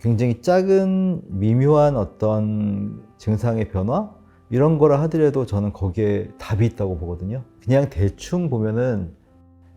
굉장히 작은 미묘한 어떤 증상의 변화 이런 거라 하더라도 저는 거기에 답이 있다고 보거든요. 그냥 대충 보면은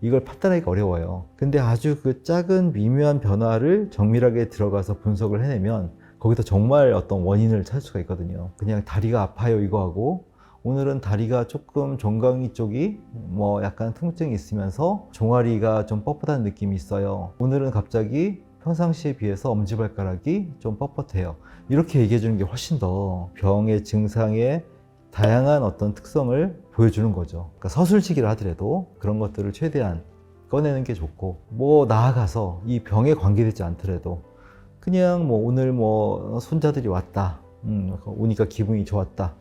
이걸 판단하기가 어려워요. 근데 아주 그 작은 미묘한 변화를 정밀하게 들어가서 분석을 해내면 거기서 정말 어떤 원인을 찾을 수가 있거든요. 그냥 다리가 아파요 이거 하고 오늘은 다리가 조금 종강이 쪽이 뭐 약간 통증이 있으면서 종아리가 좀 뻣뻣한 느낌이 있어요. 오늘은 갑자기 평상시에 비해서 엄지발가락이 좀 뻣뻣해요. 이렇게 얘기해 주는 게 훨씬 더 병의 증상의 다양한 어떤 특성을 보여주는 거죠. 그러니까 서술치기를 하더라도 그런 것들을 최대한 꺼내는 게 좋고, 뭐 나아가서 이 병에 관계되지 않더라도 그냥 뭐 오늘 뭐 손자들이 왔다, 음, 오니까 기분이 좋았다,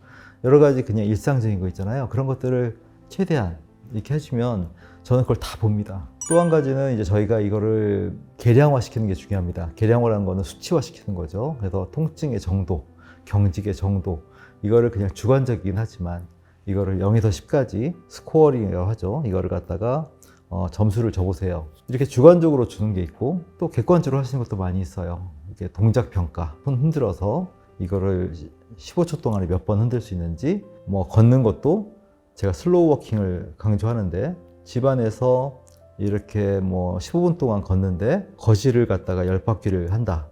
여러 가지 그냥 일상적인 거 있잖아요. 그런 것들을 최대한 이렇게 해주면 저는 그걸 다 봅니다. 또 한 가지는 이제 저희가 이거를 계량화 시키는 게 중요합니다. 계량화라는 거는 수치화 시키는 거죠. 그래서 통증의 정도, 경직의 정도, 이거를 그냥 주관적이긴 하지만 이거를 0에서 10까지 스코어링이라고 하죠. 이거를 갖다가 어, 점수를 줘보세요. 이렇게 주관적으로 주는 게 있고 또 객관적으로 하시는 것도 많이 있어요. 이게 동작 평가, 손 흔들어서 이거를 15초 동안에 몇 번 흔들 수 있는지 뭐 걷는 것도 제가 슬로우 워킹을 강조하는데 집안에서 이렇게 뭐 15분 동안 걷는데 거실을 갖다가 10바퀴를 한다.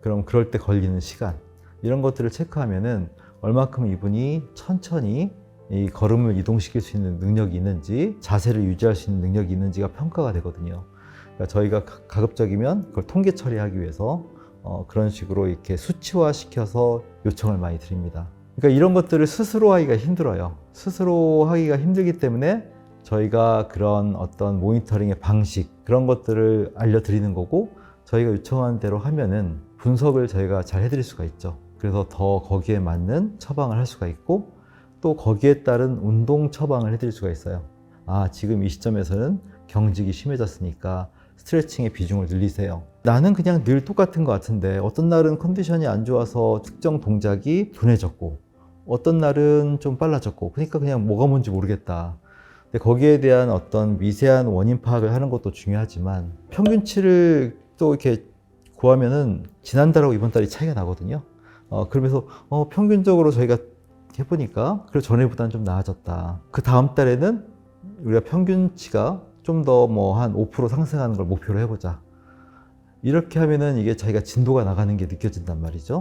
그럼 그럴 때 걸리는 시간 이런 것들을 체크하면은 얼마큼 이분이 천천히 이 걸음을 이동시킬 수 있는 능력이 있는지 자세를 유지할 수 있는 능력이 있는지가 평가가 되거든요. 그러니까 저희가 가- 가급적이면 그걸 통계 처리하기 위해서 어, 그런 식으로 이렇게 수치화 시켜서 요청을 많이 드립니다. 그러니까 이런 것들을 스스로 하기가 힘들어요. 스스로 하기가 힘들기 때문에 저희가 그런 어떤 모니터링의 방식 그런 것들을 알려드리는 거고 저희가 요청한 대로 하면은 분석을 저희가 잘 해드릴 수가 있죠. 그래서 더 거기에 맞는 처방을 할 수가 있고 또 거기에 따른 운동 처방을 해드릴 수가 있어요. 아, 지금 이 시점에서는 경직이 심해졌으니까 스트레칭의 비중을 늘리세요. 나는 그냥 늘 똑같은 것 같은데 어떤 날은 컨디션이 안 좋아서 특정 동작이 둔해졌고 어떤 날은 좀 빨라졌고 그러니까 그냥 뭐가 뭔지 모르겠다. 거기에 대한 어떤 미세한 원인 파악을 하는 것도 중요하지만 평균치를 또 이렇게 구하면은 지난달하고 이번 달이 차이가 나거든요. 어, 그러면서 어, 평균적으로 저희가 해보니까 그래 전에보다는 좀 나아졌다. 그 다음 달에는 우리가 평균치가 좀 더 뭐 한 5% 상승하는 걸 목표로 해보자. 이렇게 하면은 이게 자기가 진도가 나가는 게 느껴진단 말이죠.